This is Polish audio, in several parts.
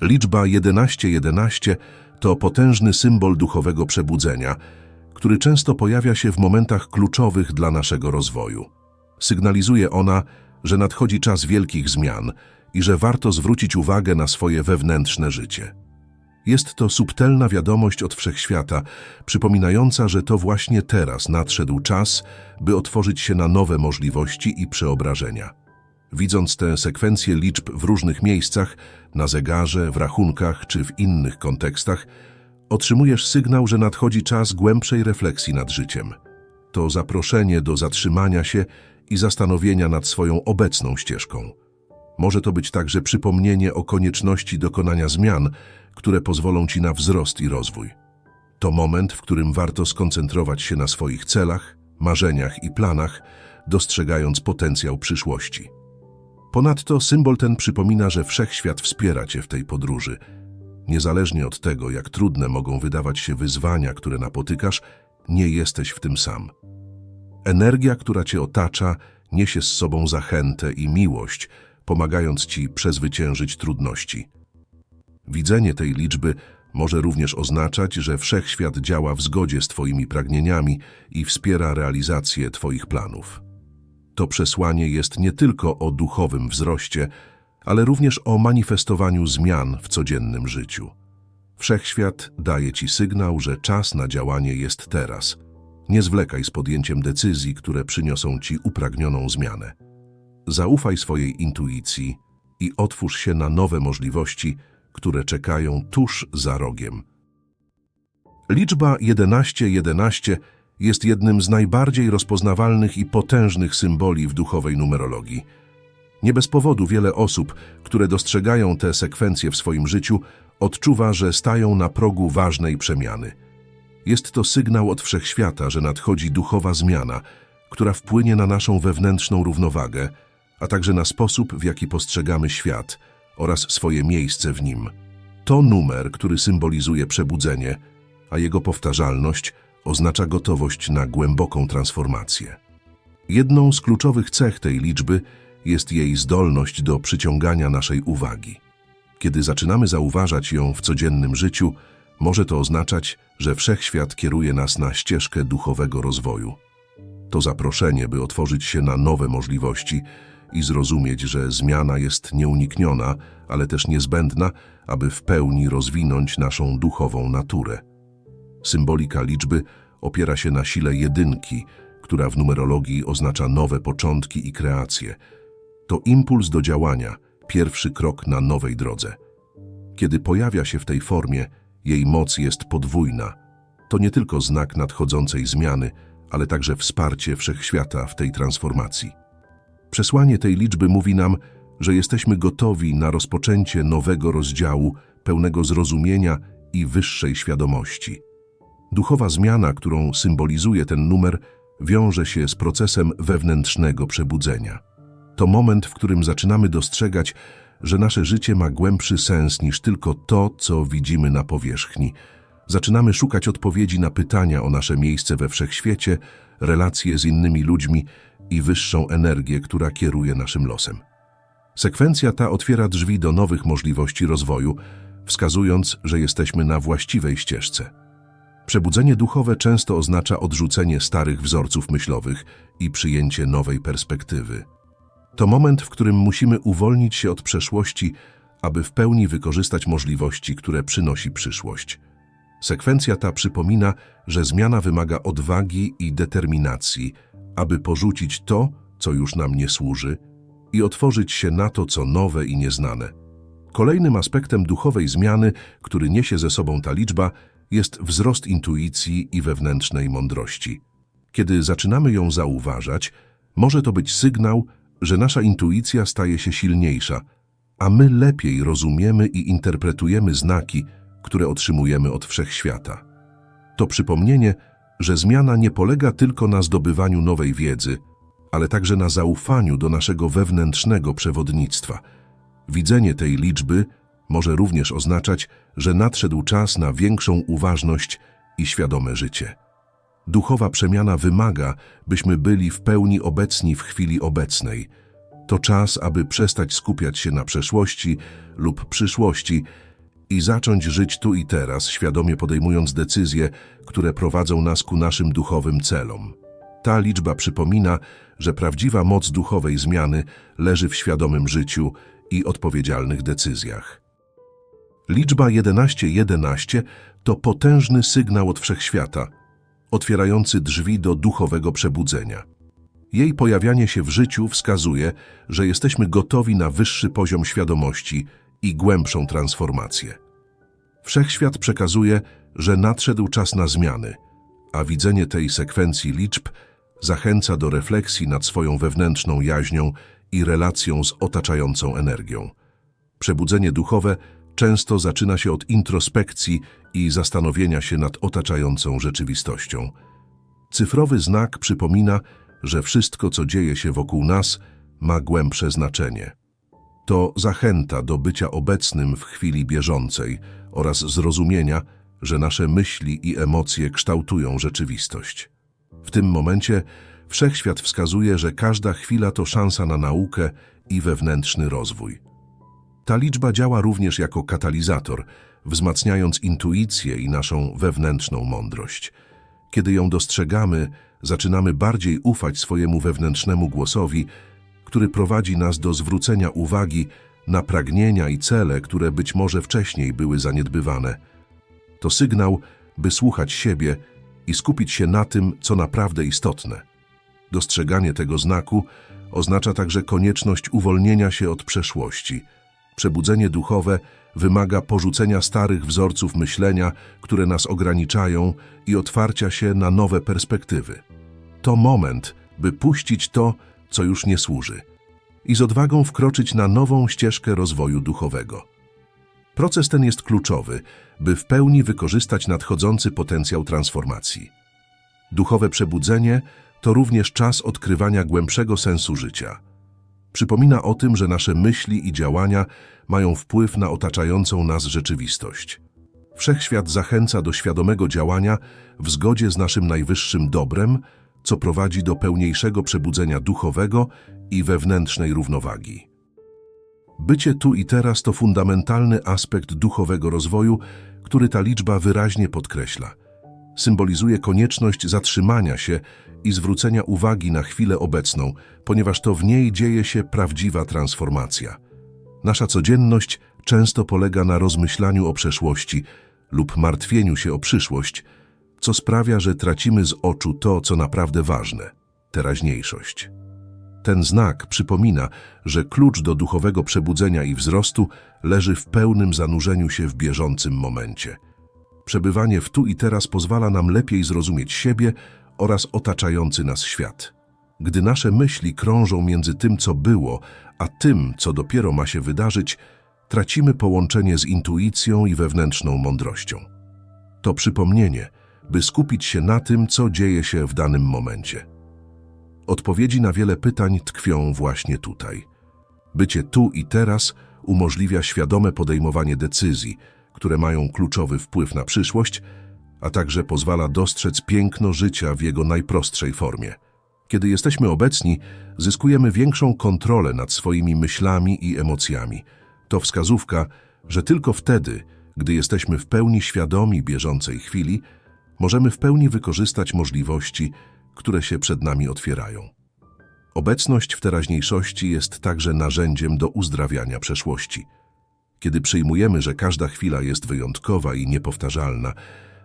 Liczba 1111 to potężny symbol duchowego przebudzenia, który często pojawia się w momentach kluczowych dla naszego rozwoju. Sygnalizuje ona, że nadchodzi czas wielkich zmian i że warto zwrócić uwagę na swoje wewnętrzne życie. Jest to subtelna wiadomość od wszechświata, przypominająca, że to właśnie teraz nadszedł czas, by otworzyć się na nowe możliwości i przeobrażenia. Widząc tę sekwencję liczb w różnych miejscach, na zegarze, w rachunkach czy w innych kontekstach, otrzymujesz sygnał, że nadchodzi czas głębszej refleksji nad życiem. To zaproszenie do zatrzymania się i zastanowienia nad swoją obecną ścieżką. Może to być także przypomnienie o konieczności dokonania zmian, które pozwolą ci na wzrost i rozwój. To moment, w którym warto skoncentrować się na swoich celach, marzeniach i planach, dostrzegając potencjał przyszłości. Ponadto symbol ten przypomina, że wszechświat wspiera cię w tej podróży. Niezależnie od tego, jak trudne mogą wydawać się wyzwania, które napotykasz, nie jesteś w tym sam. Energia, która cię otacza, niesie z sobą zachętę i miłość, pomagając ci przezwyciężyć trudności. Widzenie tej liczby może również oznaczać, że wszechświat działa w zgodzie z Twoimi pragnieniami i wspiera realizację Twoich planów. To przesłanie jest nie tylko o duchowym wzroście, ale również o manifestowaniu zmian w codziennym życiu. Wszechświat daje Ci sygnał, że czas na działanie jest teraz. Nie zwlekaj z podjęciem decyzji, które przyniosą Ci upragnioną zmianę. Zaufaj swojej intuicji i otwórz się na nowe możliwości, które czekają tuż za rogiem. Liczba 1111 jest jednym z najbardziej rozpoznawalnych i potężnych symboli w duchowej numerologii. Nie bez powodu wiele osób, które dostrzegają tę sekwencję w swoim życiu, odczuwa, że stają na progu ważnej przemiany. Jest to sygnał od wszechświata, że nadchodzi duchowa zmiana, która wpłynie na naszą wewnętrzną równowagę, a także na sposób, w jaki postrzegamy świat oraz swoje miejsce w nim. To numer, który symbolizuje przebudzenie, a jego powtarzalność oznacza gotowość na głęboką transformację. Jedną z kluczowych cech tej liczby jest jej zdolność do przyciągania naszej uwagi. Kiedy zaczynamy zauważać ją w codziennym życiu, może to oznaczać, że wszechświat kieruje nas na ścieżkę duchowego rozwoju. To zaproszenie, by otworzyć się na nowe możliwości i zrozumieć, że zmiana jest nieunikniona, ale też niezbędna, aby w pełni rozwinąć naszą duchową naturę. Symbolika liczby opiera się na sile jedynki, która w numerologii oznacza nowe początki i kreacje. To impuls do działania, pierwszy krok na nowej drodze. Kiedy pojawia się w tej formie, jej moc jest podwójna. To nie tylko znak nadchodzącej zmiany, ale także wsparcie wszechświata w tej transformacji. Przesłanie tej liczby mówi nam, że jesteśmy gotowi na rozpoczęcie nowego rozdziału pełnego zrozumienia i wyższej świadomości. Duchowa zmiana, którą symbolizuje ten numer, wiąże się z procesem wewnętrznego przebudzenia. To moment, w którym zaczynamy dostrzegać, że nasze życie ma głębszy sens niż tylko to, co widzimy na powierzchni. Zaczynamy szukać odpowiedzi na pytania o nasze miejsce we wszechświecie, relacje z innymi ludźmi i wyższą energię, która kieruje naszym losem. Sekwencja ta otwiera drzwi do nowych możliwości rozwoju, wskazując, że jesteśmy na właściwej ścieżce. Przebudzenie duchowe często oznacza odrzucenie starych wzorców myślowych i przyjęcie nowej perspektywy. To moment, w którym musimy uwolnić się od przeszłości, aby w pełni wykorzystać możliwości, które przynosi przyszłość. Sekwencja ta przypomina, że zmiana wymaga odwagi i determinacji, aby porzucić to, co już nam nie służy, i otworzyć się na to, co nowe i nieznane. Kolejnym aspektem duchowej zmiany, który niesie ze sobą ta liczba, jest wzrost intuicji i wewnętrznej mądrości. Kiedy zaczynamy ją zauważać, może to być sygnał, że nasza intuicja staje się silniejsza, a my lepiej rozumiemy i interpretujemy znaki, które otrzymujemy od wszechświata. To przypomnienie, że zmiana nie polega tylko na zdobywaniu nowej wiedzy, ale także na zaufaniu do naszego wewnętrznego przewodnictwa. Widzenie tej liczby może również oznaczać, że nadszedł czas na większą uważność i świadome życie. Duchowa przemiana wymaga, byśmy byli w pełni obecni w chwili obecnej. To czas, aby przestać skupiać się na przeszłości lub przyszłości i zacząć żyć tu i teraz, świadomie podejmując decyzje, które prowadzą nas ku naszym duchowym celom. Ta liczba przypomina, że prawdziwa moc duchowej zmiany leży w świadomym życiu i odpowiedzialnych decyzjach. Liczba 1111 to potężny sygnał od wszechświata, otwierający drzwi do duchowego przebudzenia. Jej pojawianie się w życiu wskazuje, że jesteśmy gotowi na wyższy poziom świadomości i głębszą transformację. Wszechświat przekazuje, że nadszedł czas na zmiany, a widzenie tej sekwencji liczb zachęca do refleksji nad swoją wewnętrzną jaźnią i relacją z otaczającą energią. Przebudzenie duchowe często zaczyna się od introspekcji i zastanowienia się nad otaczającą rzeczywistością. Cyfrowy znak przypomina, że wszystko, co dzieje się wokół nas, ma głębsze znaczenie. To zachęta do bycia obecnym w chwili bieżącej oraz zrozumienia, że nasze myśli i emocje kształtują rzeczywistość. W tym momencie wszechświat wskazuje, że każda chwila to szansa na naukę i wewnętrzny rozwój. Ta liczba działa również jako katalizator, wzmacniając intuicję i naszą wewnętrzną mądrość. Kiedy ją dostrzegamy, zaczynamy bardziej ufać swojemu wewnętrznemu głosowi, który prowadzi nas do zwrócenia uwagi na pragnienia i cele, które być może wcześniej były zaniedbywane. To sygnał, by słuchać siebie i skupić się na tym, co naprawdę istotne. Dostrzeganie tego znaku oznacza także konieczność uwolnienia się od przeszłości. Przebudzenie duchowe wymaga porzucenia starych wzorców myślenia, które nas ograniczają i otwarcia się na nowe perspektywy. To moment, by puścić to, co już nie służy i z odwagą wkroczyć na nową ścieżkę rozwoju duchowego. Proces ten jest kluczowy, by w pełni wykorzystać nadchodzący potencjał transformacji. Duchowe przebudzenie to również czas odkrywania głębszego sensu życia. Przypomina o tym, że nasze myśli i działania mają wpływ na otaczającą nas rzeczywistość. Wszechświat zachęca do świadomego działania w zgodzie z naszym najwyższym dobrem, co prowadzi do pełniejszego przebudzenia duchowego i wewnętrznej równowagi. Bycie tu i teraz to fundamentalny aspekt duchowego rozwoju, który ta liczba wyraźnie podkreśla. Symbolizuje konieczność zatrzymania się i zwrócenia uwagi na chwilę obecną, ponieważ to w niej dzieje się prawdziwa transformacja. Nasza codzienność często polega na rozmyślaniu o przeszłości lub martwieniu się o przyszłość, co sprawia, że tracimy z oczu to, co naprawdę ważne teraźniejszość. Ten znak przypomina, że klucz do duchowego przebudzenia i wzrostu leży w pełnym zanurzeniu się w bieżącym momencie. Przebywanie w tu i teraz pozwala nam lepiej zrozumieć siebie oraz otaczający nas świat. Gdy nasze myśli krążą między tym, co było, a tym, co dopiero ma się wydarzyć, tracimy połączenie z intuicją i wewnętrzną mądrością. To przypomnienie, by skupić się na tym, co dzieje się w danym momencie. Odpowiedzi na wiele pytań tkwią właśnie tutaj. Bycie tu i teraz umożliwia świadome podejmowanie decyzji, które mają kluczowy wpływ na przyszłość, a także pozwala dostrzec piękno życia w jego najprostszej formie. Kiedy jesteśmy obecni, zyskujemy większą kontrolę nad swoimi myślami i emocjami. To wskazówka, że tylko wtedy, gdy jesteśmy w pełni świadomi bieżącej chwili, możemy w pełni wykorzystać możliwości, które się przed nami otwierają. Obecność w teraźniejszości jest także narzędziem do uzdrawiania przeszłości. Kiedy przyjmujemy, że każda chwila jest wyjątkowa i niepowtarzalna,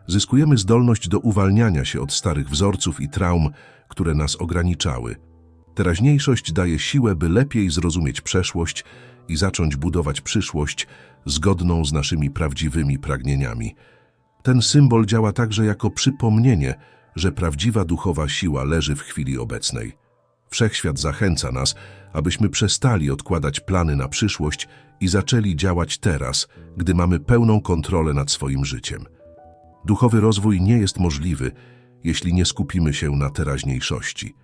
zyskujemy zdolność do uwalniania się od starych wzorców i traum, które nas ograniczały. Teraźniejszość daje siłę, by lepiej zrozumieć przeszłość i zacząć budować przyszłość zgodną z naszymi prawdziwymi pragnieniami. Ten symbol działa także jako przypomnienie, że prawdziwa duchowa siła leży w chwili obecnej. Wszechświat zachęca nas, abyśmy przestali odkładać plany na przyszłość i zaczęli działać teraz, gdy mamy pełną kontrolę nad swoim życiem. Duchowy rozwój nie jest możliwy, jeśli nie skupimy się na teraźniejszości.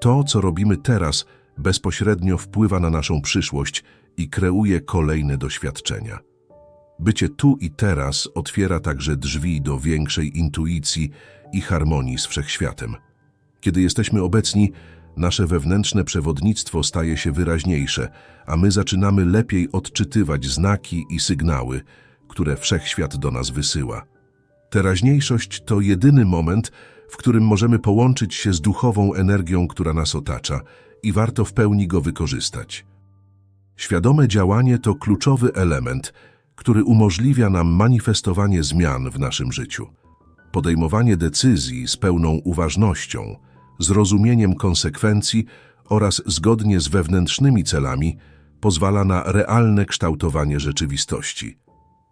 To, co robimy teraz, bezpośrednio wpływa na naszą przyszłość i kreuje kolejne doświadczenia. Bycie tu i teraz otwiera także drzwi do większej intuicji i harmonii z wszechświatem. Kiedy jesteśmy obecni, nasze wewnętrzne przewodnictwo staje się wyraźniejsze, a my zaczynamy lepiej odczytywać znaki i sygnały, które wszechświat do nas wysyła. Teraźniejszość to jedyny moment, w którym możemy połączyć się z duchową energią, która nas otacza i warto w pełni go wykorzystać. Świadome działanie to kluczowy element, który umożliwia nam manifestowanie zmian w naszym życiu. Podejmowanie decyzji z pełną uważnością, zrozumieniem konsekwencji oraz zgodnie z wewnętrznymi celami pozwala na realne kształtowanie rzeczywistości.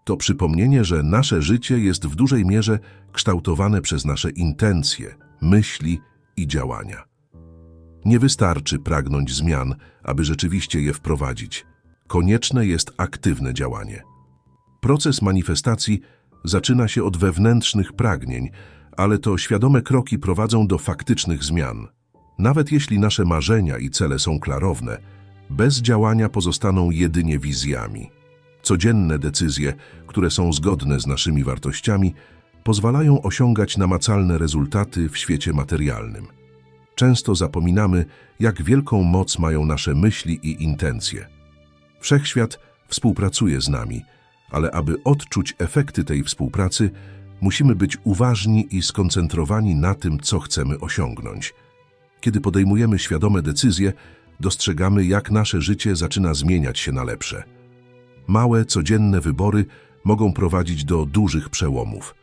To przypomnienie, że nasze życie jest w dużej mierze kształtowane przez nasze intencje, myśli i działania. Nie wystarczy pragnąć zmian, aby rzeczywiście je wprowadzić. Konieczne jest aktywne działanie. Proces manifestacji zaczyna się od wewnętrznych pragnień, ale to świadome kroki prowadzą do faktycznych zmian. Nawet jeśli nasze marzenia i cele są klarowne, bez działania pozostaną jedynie wizjami. Codzienne decyzje, które są zgodne z naszymi wartościami, pozwalają osiągać namacalne rezultaty w świecie materialnym. Często zapominamy, jak wielką moc mają nasze myśli i intencje. Wszechświat współpracuje z nami, ale aby odczuć efekty tej współpracy, musimy być uważni i skoncentrowani na tym, co chcemy osiągnąć. Kiedy podejmujemy świadome decyzje, dostrzegamy, jak nasze życie zaczyna zmieniać się na lepsze. Małe, codzienne wybory mogą prowadzić do dużych przełomów.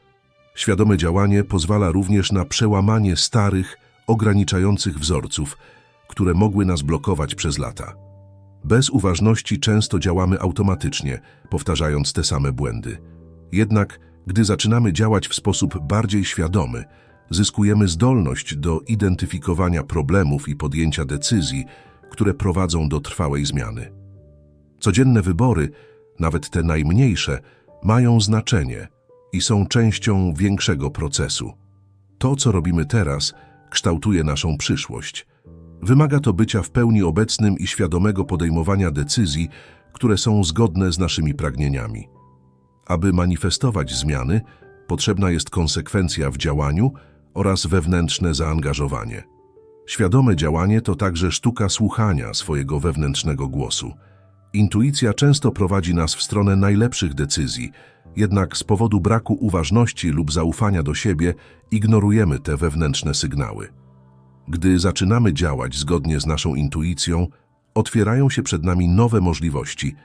Świadome działanie pozwala również na przełamanie starych, ograniczających wzorców, które mogły nas blokować przez lata. Bez uważności często działamy automatycznie, powtarzając te same błędy. Jednak, gdy zaczynamy działać w sposób bardziej świadomy, zyskujemy zdolność do identyfikowania problemów i podjęcia decyzji, które prowadzą do trwałej zmiany. Codzienne wybory, nawet te najmniejsze, mają znaczenie i są częścią większego procesu. To, co robimy teraz, kształtuje naszą przyszłość. Wymaga to bycia w pełni obecnym i świadomego podejmowania decyzji, które są zgodne z naszymi pragnieniami. Aby manifestować zmiany, potrzebna jest konsekwencja w działaniu oraz wewnętrzne zaangażowanie. Świadome działanie to także sztuka słuchania swojego wewnętrznego głosu. Intuicja często prowadzi nas w stronę najlepszych decyzji, jednak z powodu braku uważności lub zaufania do siebie ignorujemy te wewnętrzne sygnały. Gdy zaczynamy działać zgodnie z naszą intuicją, otwierają się przed nami nowe możliwości,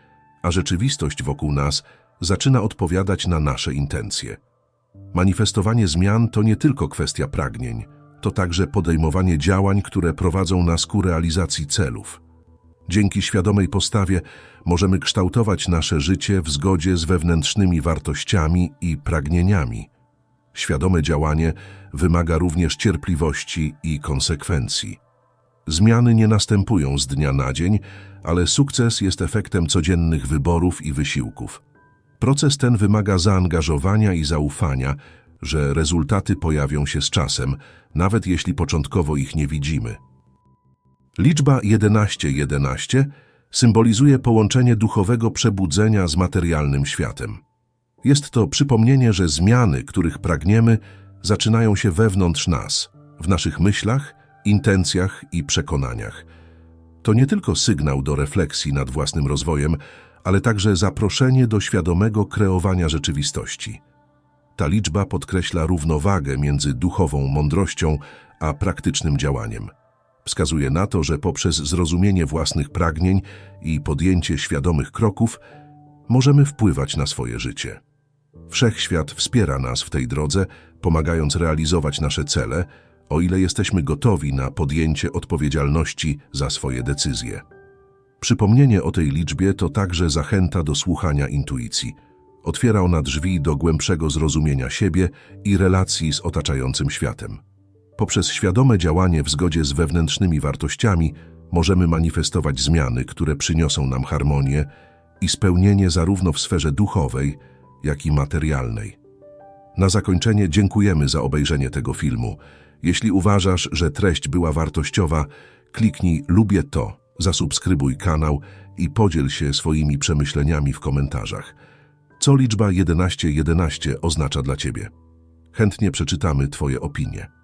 a rzeczywistość wokół nas zaczyna odpowiadać na nasze intencje. Manifestowanie zmian to nie tylko kwestia pragnień, to także podejmowanie działań, które prowadzą nas ku realizacji celów. Dzięki świadomej postawie możemy kształtować nasze życie w zgodzie z wewnętrznymi wartościami i pragnieniami. Świadome działanie wymaga również cierpliwości i konsekwencji. Zmiany nie następują z dnia na dzień, ale sukces jest efektem codziennych wyborów i wysiłków. Proces ten wymaga zaangażowania i zaufania, że rezultaty pojawią się z czasem, nawet jeśli początkowo ich nie widzimy. Liczba 1111 symbolizuje połączenie duchowego przebudzenia z materialnym światem. Jest to przypomnienie, że zmiany, których pragniemy, zaczynają się wewnątrz nas, w naszych myślach, intencjach i przekonaniach. To nie tylko sygnał do refleksji nad własnym rozwojem, ale także zaproszenie do świadomego kreowania rzeczywistości. Ta liczba podkreśla równowagę między duchową mądrością a praktycznym działaniem. Wskazuje na to, że poprzez zrozumienie własnych pragnień i podjęcie świadomych kroków możemy wpływać na swoje życie. Wszechświat wspiera nas w tej drodze, pomagając realizować nasze cele, o ile jesteśmy gotowi na podjęcie odpowiedzialności za swoje decyzje. Przypomnienie o tej liczbie to także zachęta do słuchania intuicji. Otwiera ona drzwi do głębszego zrozumienia siebie i relacji z otaczającym światem. Poprzez świadome działanie w zgodzie z wewnętrznymi wartościami możemy manifestować zmiany, które przyniosą nam harmonię i spełnienie zarówno w sferze duchowej, jak i materialnej. Na zakończenie dziękujemy za obejrzenie tego filmu. Jeśli uważasz, że treść była wartościowa, kliknij lubię to, zasubskrybuj kanał i podziel się swoimi przemyśleniami w komentarzach. Co liczba 1111 oznacza dla Ciebie? Chętnie przeczytamy Twoje opinie.